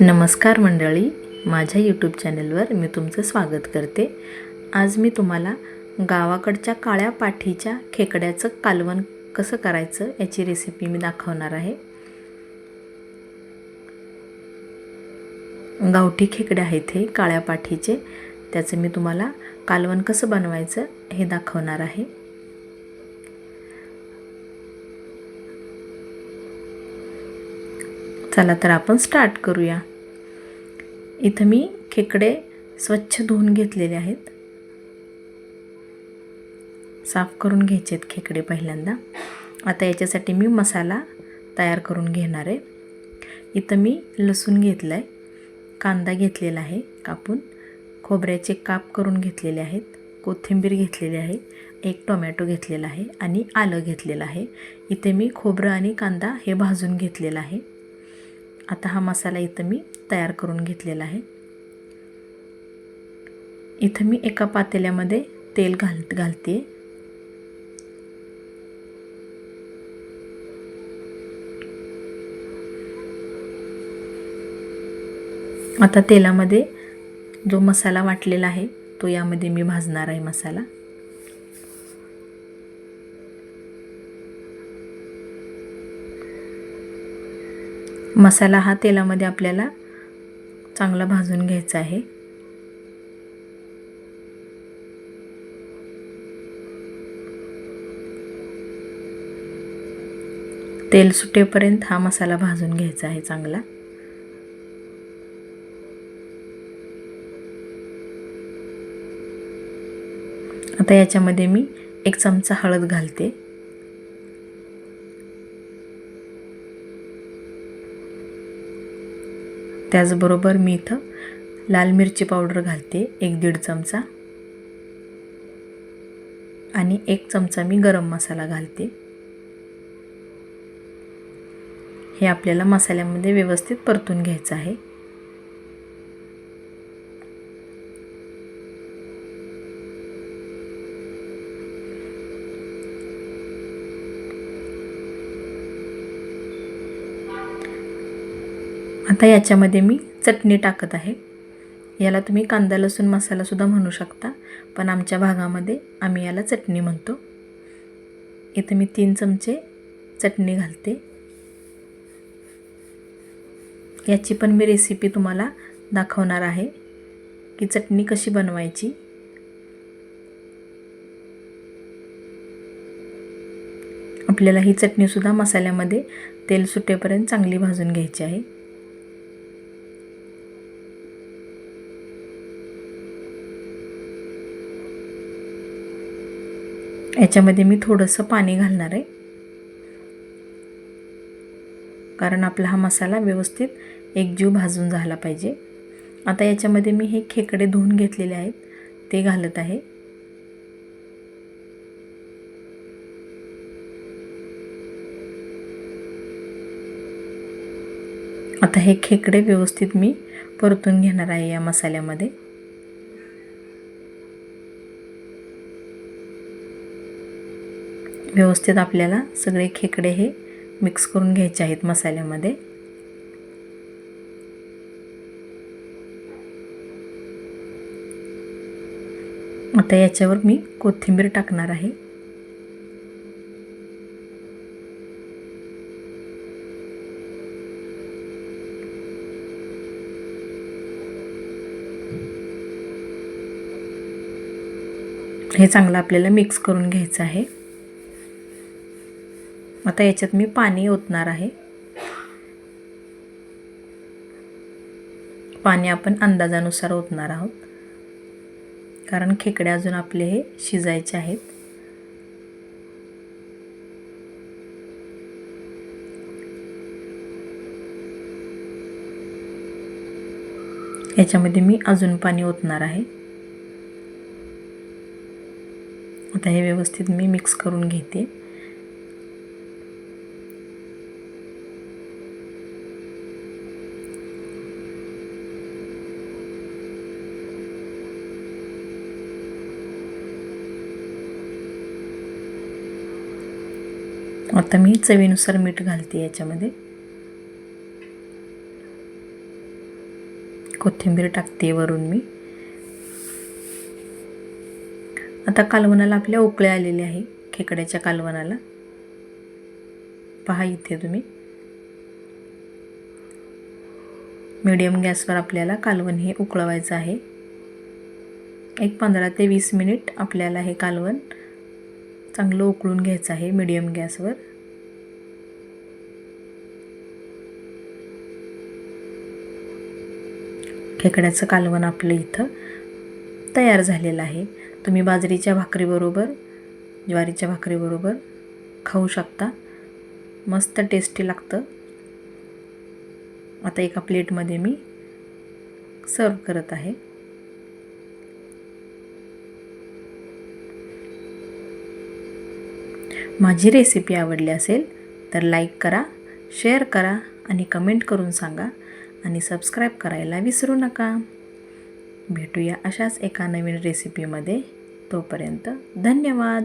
नमस्कार मंडळी माझ्या यूट्यूब चॅनलवर मी तुमचं स्वागत करते. आज मी तुम्हाला गावाकडच्या काळ्या पाठीच्या खेकड्याचं कालवण कसं करायचं याची रेसिपी मी दाखवणार आहे. गावठी खेकडे आहेत हे काळ्या पाठीचे. त्याचं मी तुम्हाला कालवण कसं बनवायचं हे दाखवणार आहे. चला तर आपण स्टार्ट करूया. इथं मी खेकडे स्वच्छ धुवून घेतलेले आहेत. साफ करून घ्यायचे आहेत खेकडे पहिल्यांदा. आता याच्यासाठी मी मसाला तयार करून घेणार आहे. इथं मी लसूण घेतलं आहे कांदा घेतलेला आहे कापून. खोबऱ्याचे काप करून घेतलेले आहेत. कोथिंबीर घेतलेली आहे. एक टोमॅटो घेतलेला आहे आणि आलं घेतलेलं आहे. इथे मी खोबरं आणि कांदा हे भाजून घेतलेलं आहे. आता हा मसाला इथं मी तयार करून घेतलेला आहे. इथं मी एका पातेल्यामध्ये तेल घाल घालते. आता तेलामध्ये जो मसाला वाटलेला आहे तो यामध्ये मी भाजणार आहे मसाला. मसाला हा तेलामध्ये आपल्याला चांगला भाजून घ्यायचा आहे. तेल सुटेपर्यंत हा मसाला भाजून घ्यायचा आहे चांगला. आता याच्यामध्ये मी एक चमचा हळद घालते. त्याचबरोबर मी इथं लाल मिरची पावडर घालते एक दीड चमचा. आणि एक चमचा मी गरम मसाला घालते. हे आपल्याला मसाल्यामध्ये व्यवस्थित परतून घ्यायचं आहे. आता याच्यामध्ये मी चटणी टाकत आहे. याला तुम्ही कांदा लसूण मसालासुद्धा म्हणू शकता पण आमच्या भागामध्ये आम्ही याला चटणी म्हणतो. इथं मी तीन चमचे चटणी घालते. याची पण मी रेसिपी तुम्हाला दाखवणार आहे की चटणी कशी बनवायची. आपल्याला ही चटणीसुद्धा मसाल्यामध्ये तेल सुटेपर्यंत चांगली भाजून घ्यायची आहे. याच्यामध्ये मी थोडंसं पाणी घालणार आहे. कारण आपला हा मसाला व्यवस्थित एकजीव भाजून झाला पाहिजे. आता याच्यामध्ये मी हे खेकडे धुवून घेतलेले आहेत. ते घालत आहे. आता हे खेकडे व्यवस्थित मी परतून घेणार आहे या मसाल्यामध्ये. व्यवस्थित आपल्याला सगळे खेकडे हे मिक्स करून घ्यायचे आहेत मसाल्यामध्ये. आता याच्यावर मी कोथिंबीर टाकणार आहे. हे चांगलं आपल्याला मिक्स करून घ्यायचं आहे. आता याच्यात मी पाणी ओतणार आहे. पाणी आपण अंदाजानुसार ओतणार आहोत. कारण खेकडे अजून आपले हे शिजायचे आहेत. याच्यामध्ये मी अजून पाणी ओतणार आहे. आता हे व्यवस्थित मी मिक्स करून घेते. आता मी चवीनुसार मीठ घालते याच्यामध्ये. कोथिंबीर टाकते वरून मी. आता कालवणाला आपल्या उकळे आलेले आहे खेकड्याच्या कालवणाला. पहा इथे तुम्ही. मीडियम गॅसवर आपल्याला कालवण हे उकळवायचं आहे. एक पंधरा ते वीस मिनिट आपल्याला हे कालवण चांगलं उकळून घ्यायचं आहे मीडियम गॅसवर. खेकड्याचं कालवण आपलं इथं तयार झालेलं आहे. तुम्ही बाजरीच्या भाकरीबरोबर ज्वारीच्या भाकरीबरोबर खाऊ शकता. मस्त टेस्टी लागतं. आता एका प्लेटमध्ये मी सर्व करत आहे. माझी रेसिपी आवडली असेल तर लाईक करा शेअर करा आणि कमेंट करून सांगा आणि सबस्क्राईब करायला विसरू नका. भेटूया अशाच एका नवीन रेसिपीमध्ये तोपर्यंत धन्यवाद.